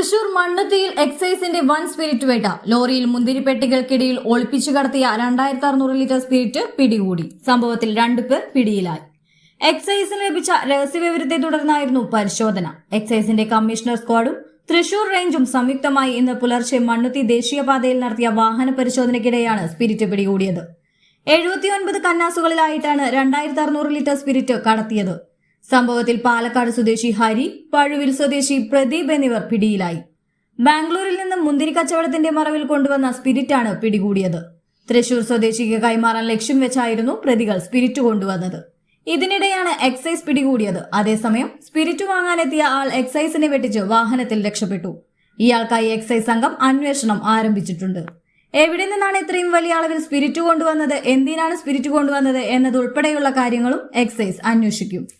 തൃശൂർ മണ്ണത്തിയിൽ എക്സൈസിന്റെ one spirit വേട്ട. ലോറിയിൽ മുന്തിരിപ്പെട്ടികൾക്കിടയിൽ ഒളിപ്പിച്ചു കടത്തിയ രണ്ടായിരത്തി അറുന്നൂറ് ലിറ്റർ സ്പിരിറ്റ് പിടികൂടി. സംഭവത്തിൽ രണ്ടുപേർ പിടിയിലായി. എക്സൈസിന് ലഭിച്ച രഹസ്യവിവരത്തെ തുടർന്നായിരുന്നു പരിശോധന. എക്സൈസിന്റെ കമ്മീഷണർ സ്ക്വാഡും തൃശൂർ റേഞ്ചും സംയുക്തമായി ഇന്ന് പുലർച്ചെ മണ്ണുത്തി ദേശീയപാതയിൽ നടത്തിയ വാഹന പരിശോധനയ്ക്കിടെയാണ് സ്പിരിറ്റ് പിടികൂടിയത്. എഴുപത്തിയൊൻപത് കന്നാസുകളിലായിട്ടാണ് രണ്ടായിരത്തി അറുന്നൂറ് ലിറ്റർ സ്പിരിറ്റ് കടത്തിയത്. സംഭവത്തിൽ പാലക്കാട് സ്വദേശി ഹരി പഴുവിൽ സ്വദേശി പ്രദീപ് എന്നിവർ പിടിയിലായി. ബാംഗ്ലൂരിൽ നിന്ന് മുന്തിരി കച്ചവടത്തിന്റെ മറവിൽ കൊണ്ടുവന്ന സ്പിരിറ്റാണ് പിടികൂടിയത്. തൃശൂർ സ്വദേശിക്ക് കൈമാറാൻ ലക്ഷ്യം വെച്ചായിരുന്നു പ്രതികൾ സ്പിരിറ്റ് കൊണ്ടുവന്നത്. ഇതിനിടെയാണ് എക്സൈസ് പിടികൂടിയത്. അതേസമയം സ്പിരിറ്റ് വാങ്ങാനെത്തിയ ആൾ എക്സൈസിനെ വെട്ടിച്ച് വാഹനത്തിൽ രക്ഷപ്പെട്ടു. ഇയാൾക്കായി എക്സൈസ് സംഘം അന്വേഷണം ആരംഭിച്ചിട്ടുണ്ട്. എവിടെ നിന്നാണ് ഇത്രയും വലിയ അളവിൽ സ്പിരിറ്റ് കൊണ്ടുവന്നത്? എന്തിനാണ് സ്പിരിറ്റ് കൊണ്ടുവന്നത്? എന്നതുൾപ്പെടെയുള്ള കാര്യങ്ങളും എക്സൈസ് അന്വേഷിക്കും.